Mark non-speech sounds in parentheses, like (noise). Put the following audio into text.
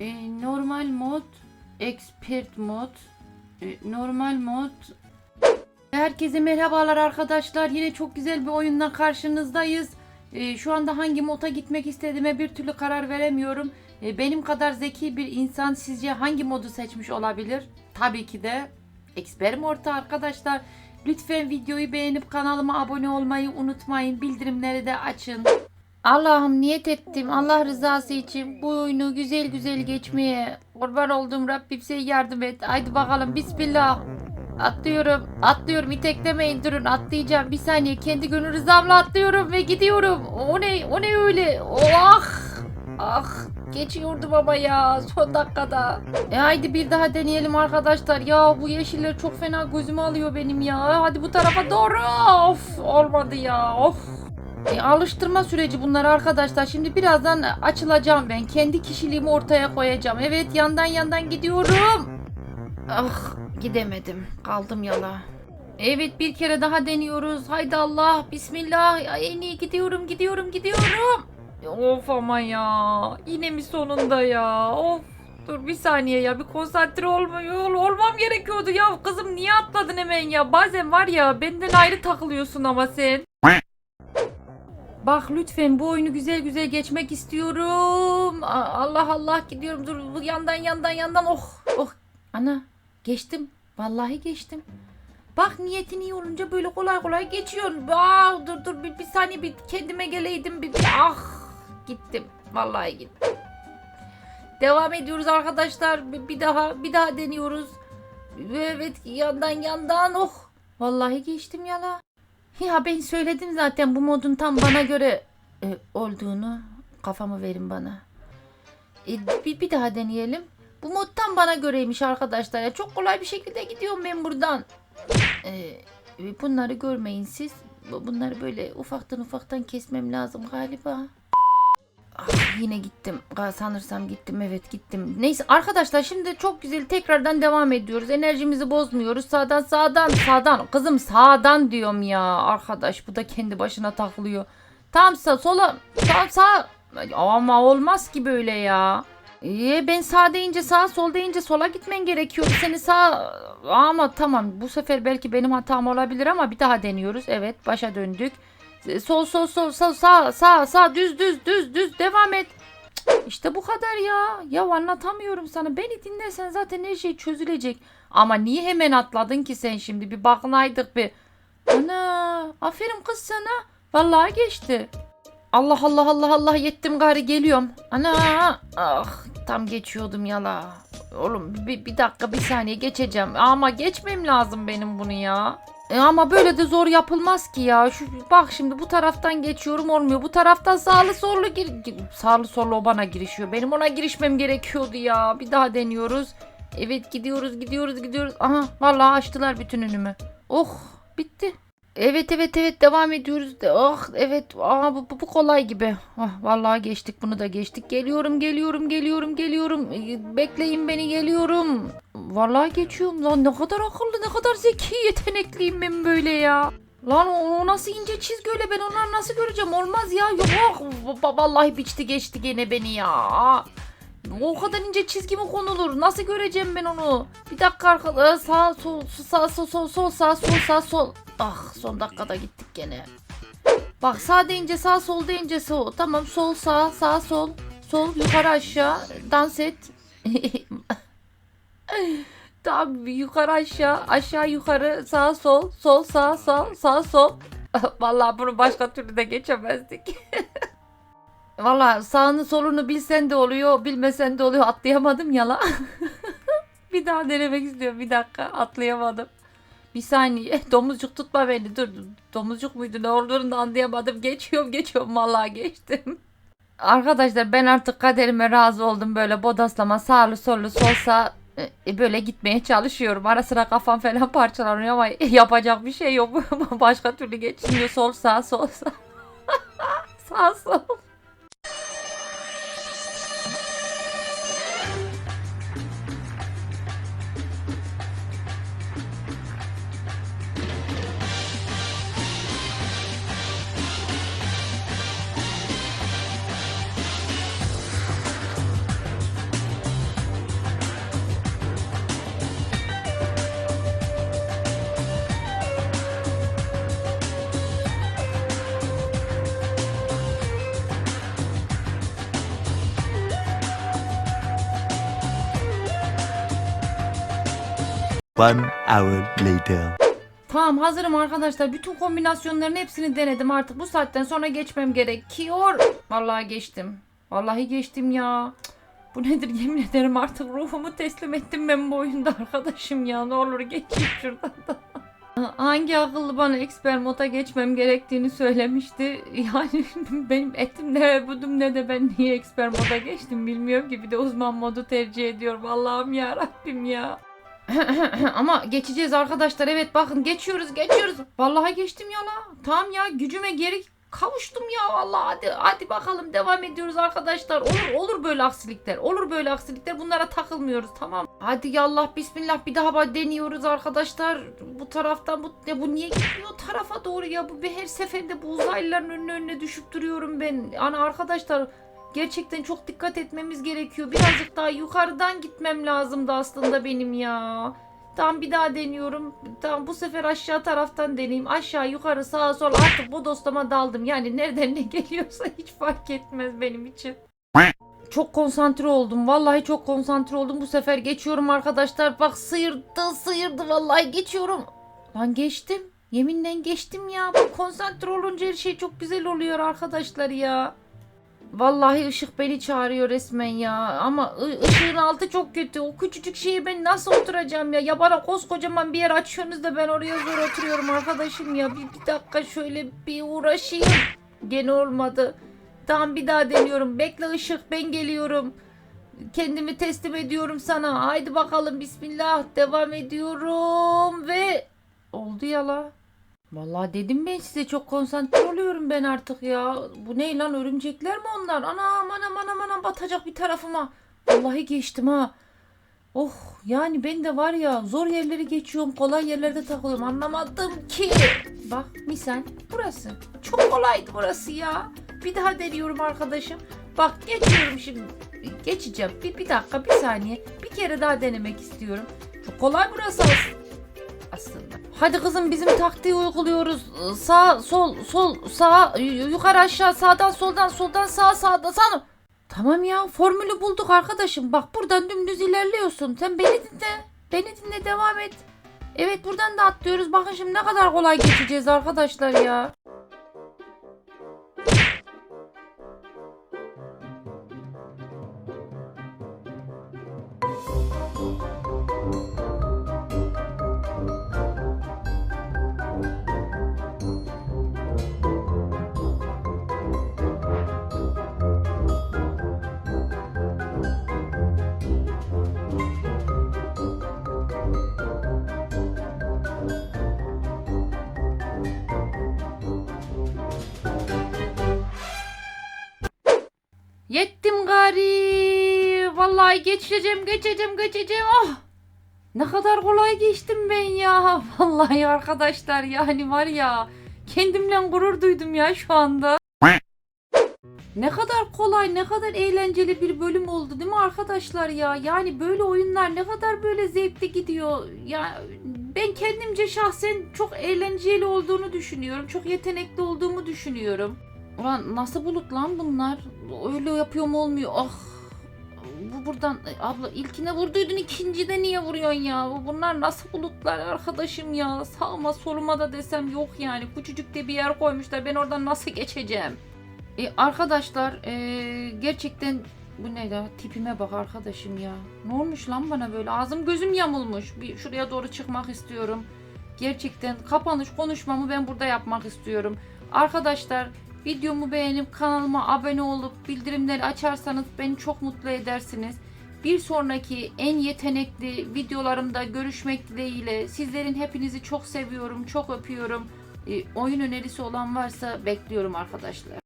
E, normal mod, expert mod, e, normal mod. Herkese merhabalar arkadaşlar. Yine çok güzel bir oyunla karşınızdayız. E, şu anda hangi moda gitmek istediğime bir türlü karar veremiyorum. E, benim kadar zeki bir insan sizce hangi modu seçmiş olabilir? Tabii ki de expert modda arkadaşlar. Lütfen videoyu beğenip kanalıma abone olmayı unutmayın. Bildirimleri de açın. Allah'ım niyet ettim Allah rızası için bu oyunu güzel güzel geçmeye. Kurban olduğum Rabbim sen yardım et. Haydi bakalım bismillah. Atlıyorum. Atlıyorum. İteklemeyin durun. Atlayacağım. Bir saniye. Kendi gönül rızamla atlıyorum ve gidiyorum. O ne? O ne öyle? Oh! Ah! Geçiyordum ama ya son dakikada. E haydi bir daha deneyelim arkadaşlar. Ya bu yeşiller çok fena gözümü alıyor benim ya. Hadi bu tarafa doğru. Of olmadı ya. Of. E, alıştırma süreci bunlar arkadaşlar. Şimdi birazdan açılacağım ben. Kendi kişiliğimi ortaya koyacağım. Evet yandan yandan gidiyorum. Ah gidemedim. Kaldım yala. Evet bir kere daha deniyoruz. Haydi Allah. Bismillah. Ya, en iyi gidiyorum gidiyorum gidiyorum. Of ama ya. Yine mi sonunda ya? Of. Dur bir saniye ya bir konsantre olmuyor olmam gerekiyordu ya kızım niye atladın hemen ya bazen var ya benden ayrı takılıyorsun ama sen. Bak lütfen bu oyunu güzel güzel geçmek istiyorum. Allah Allah gidiyorum dur bu yandan yandan yandan oh oh. Ana geçtim. Vallahi geçtim. Bak niyetin iyi olunca böyle kolay kolay geçiyorsun. Aa, dur dur bir, bir saniye bir kendime geleydim bir ah gittim. Vallahi gittim. Devam ediyoruz arkadaşlar. Bir, bir daha bir daha deniyoruz. Evet yandan yandan oh. Vallahi geçtim yala. Ya ben söyledim zaten bu modun tam bana göre e, olduğunu. Kafamı verin bana. E, bir, bir daha deneyelim. Bu mod tam bana göreymiş arkadaşlar. Ya. Çok kolay bir şekilde gidiyorum ben buradan. E, bunları görmeyin siz. Bu- Bunları böyle ufaktan ufaktan kesmem lazım galiba. Ah, yine gittim. Sanırsam gittim. Evet gittim. Neyse arkadaşlar şimdi çok güzel tekrardan devam ediyoruz. Enerjimizi bozmuyoruz. Sağdan sağdan sağdan. Kızım sağdan diyorum ya. Arkadaş bu da kendi başına takılıyor. Tam sağ sola. Tam sağ. Ama olmaz ki böyle ya. Ee, ben sağ deyince sağ, sol deyince sola gitmen gerekiyor. Seni sağ ama tamam bu sefer belki benim hatam olabilir ama bir daha deniyoruz. Evet başa döndük. Sol sol sol sol sağ sağ sağ düz düz düz düz devam et. İşte bu kadar ya. Ya anlatamıyorum sana. Beni dinlesen zaten her şey çözülecek. Ama niye hemen atladın ki sen şimdi? Bir bakınaydık bir. Ana aferin kız sana. Vallahi geçti. Allah Allah Allah Allah yettim gari geliyorum. Ana ah tam geçiyordum yala. Oğlum bir, bir dakika bir saniye geçeceğim. Ama geçmem lazım benim bunu ya. E ama böyle de zor yapılmaz ki ya. Şu bak şimdi bu taraftan geçiyorum olmuyor. Bu taraftan sağlı sollu gir sağlı sollu o bana girişiyor. Benim ona girişmem gerekiyordu ya. Bir daha deniyoruz. Evet gidiyoruz gidiyoruz gidiyoruz. Aha vallahi açtılar bütün önümü. Oh bitti. Evet evet evet devam ediyoruz. De. Oh evet Aa, bu, bu, bu kolay gibi. Ah, vallahi geçtik bunu da geçtik. Geliyorum geliyorum geliyorum geliyorum. Ee, Bekleyin beni geliyorum. Vallahi geçiyorum lan ne kadar akıllı ne kadar zeki yetenekliyim ben böyle ya. Lan o, o nasıl ince çizgi öyle ben onları nasıl göreceğim olmaz ya yok Va- vallahi biçti geçti gene beni ya. O kadar ince çizgi mi konulur? Nasıl göreceğim ben onu? Bir dakika arkada sağ sol sağ sol sol sağ sol sağ sol. Ah son dakikada gittik gene. Bak sağ deyince sağ sol deyince sol. Tamam sol sağ sağ sol. Sol yukarı aşağı dans et. (laughs) Tamam yukarı aşağı aşağı yukarı sağ sol sol sağ sağ sağ sol. (laughs) Vallahi bunu başka türlü de geçemezdik. (laughs) Valla sağını solunu bilsen de oluyor, bilmesen de oluyor. Atlayamadım yala. bir daha denemek istiyorum. Bir dakika atlayamadım. Bir saniye. (laughs) Domuzcuk tutma beni. Dur. Domuzcuk muydu? Ne olduğunu da anlayamadım. Geçiyorum geçiyorum. Vallahi geçtim. Arkadaşlar ben artık kaderime razı oldum. Böyle bodaslama sağlı sollu sol sağ e, böyle gitmeye çalışıyorum. Ara sıra kafam falan (laughs) parçalanıyor ama yapacak bir şey yok. (laughs) Başka türlü geçmiyor. Sol sağ sol sağ. sağ sol. One hour later. Tamam hazırım arkadaşlar. Bütün kombinasyonların hepsini denedim artık. Bu saatten sonra geçmem gerekiyor. Vallahi geçtim. Vallahi geçtim ya. Bu nedir (laughs) yemin ederim artık ruhumu teslim ettim ben bu oyunda arkadaşım ya. Ne olur geçeyim şuradan da. (laughs) Hangi akıllı bana eksper moda geçmem gerektiğini söylemişti. (laughs) Yani benim etim ne budum ne de ben niye eksper moda geçtim bilmiyorum ki. Bir de uzman modu tercih ediyorum. Allah'ım ya Rabbim ya. (laughs) Ama geçeceğiz arkadaşlar. Evet bakın geçiyoruz geçiyoruz. Vallahi geçtim ya la. Tamam ya gücüme geri kavuştum ya vallahi hadi hadi bakalım devam ediyoruz arkadaşlar. Olur olur böyle aksilikler. Olur böyle aksilikler. Bunlara takılmıyoruz tamam. Hadi yallah bismillah bir daha deniyoruz arkadaşlar. Bu taraftan bu ya bu niye gitmiyor tarafa doğru ya bu bir her seferinde bu uzaylıların önüne önüne düşüp duruyorum ben. Hani arkadaşlar Gerçekten çok dikkat etmemiz gerekiyor. Birazcık daha yukarıdan gitmem lazımdı aslında benim ya. Tamam bir daha deniyorum. Tamam bu sefer aşağı taraftan deneyeyim. Aşağı yukarı sağa sola artık bu dostuma daldım. Yani nereden ne geliyorsa (laughs) hiç fark etmez benim için. Çok konsantre oldum. Vallahi çok konsantre oldum. Bu sefer geçiyorum arkadaşlar. Bak sıyırdı sıyırdı vallahi geçiyorum. Lan geçtim. Yeminle geçtim ya. Bak konsantre olunca her şey çok güzel oluyor arkadaşlar ya. Vallahi ışık beni çağırıyor resmen ya. Ama ışığın altı çok kötü. O küçücük şeye ben nasıl oturacağım ya? Ya bana koskocaman bir yer açıyorsunuz da ben oraya zor oturuyorum arkadaşım ya. Bir, bir dakika şöyle bir uğraşayım. Gene olmadı. Tamam bir daha deniyorum. Bekle ışık ben geliyorum. Kendimi teslim ediyorum sana. Haydi bakalım bismillah. Devam ediyorum ve oldu ya la. Vallahi dedim ben size çok konsantre oluyorum ben artık ya. Bu ne lan örümcekler mi onlar? Anam anam anam anam batacak bir tarafıma. Vallahi geçtim ha. Oh yani ben de var ya zor yerleri geçiyorum kolay yerlerde takılıyorum anlamadım ki. Bak misal burası. Çok kolaydı burası ya. Bir daha deniyorum arkadaşım. Bak geçiyorum şimdi. Geçeceğim. Bir, bir dakika bir saniye. Bir kere daha denemek istiyorum. Çok kolay burası aslında aslında. Hadi kızım bizim taktiği uyguluyoruz. Sağ, sol, sol, sağ, yu- yukarı aşağı, sağdan soldan, soldan sağa, sağdan sağ. Tamam ya formülü bulduk arkadaşım. Bak buradan dümdüz ilerliyorsun. Sen beni dinle. Beni dinle devam et. Evet buradan da atlıyoruz. Bakın şimdi ne kadar kolay geçeceğiz arkadaşlar ya. Vallahi geçeceğim, geçeceğim, geçeceğim. Oh! Ne kadar kolay geçtim ben ya. (laughs) Vallahi arkadaşlar yani var ya kendimle gurur duydum ya şu anda. Ne kadar kolay, ne kadar eğlenceli bir bölüm oldu değil mi arkadaşlar ya? Yani böyle oyunlar ne kadar böyle zevkli gidiyor. Ya ben kendimce şahsen çok eğlenceli olduğunu düşünüyorum. Çok yetenekli olduğumu düşünüyorum. Ulan nasıl bulut lan bunlar? Öyle yapıyorum olmuyor. Ah. Bu buradan Ay, abla ilkine vurduydun ikincide niye vuruyorsun ya? Bunlar nasıl bulutlar arkadaşım ya? Sağıma soluma da desem yok yani. Küçücük de bir yer koymuşlar. Ben oradan nasıl geçeceğim? E, arkadaşlar e, gerçekten bu ne ya? Tipime bak arkadaşım ya. Ne olmuş lan bana böyle? Ağzım gözüm yamulmuş. Bir şuraya doğru çıkmak istiyorum. Gerçekten kapanış konuşmamı ben burada yapmak istiyorum. Arkadaşlar videomu beğenip kanalıma abone olup bildirimleri açarsanız beni çok mutlu edersiniz. Bir sonraki en yetenekli videolarımda görüşmek dileğiyle. Sizlerin hepinizi çok seviyorum, çok öpüyorum. E, oyun önerisi olan varsa bekliyorum arkadaşlar.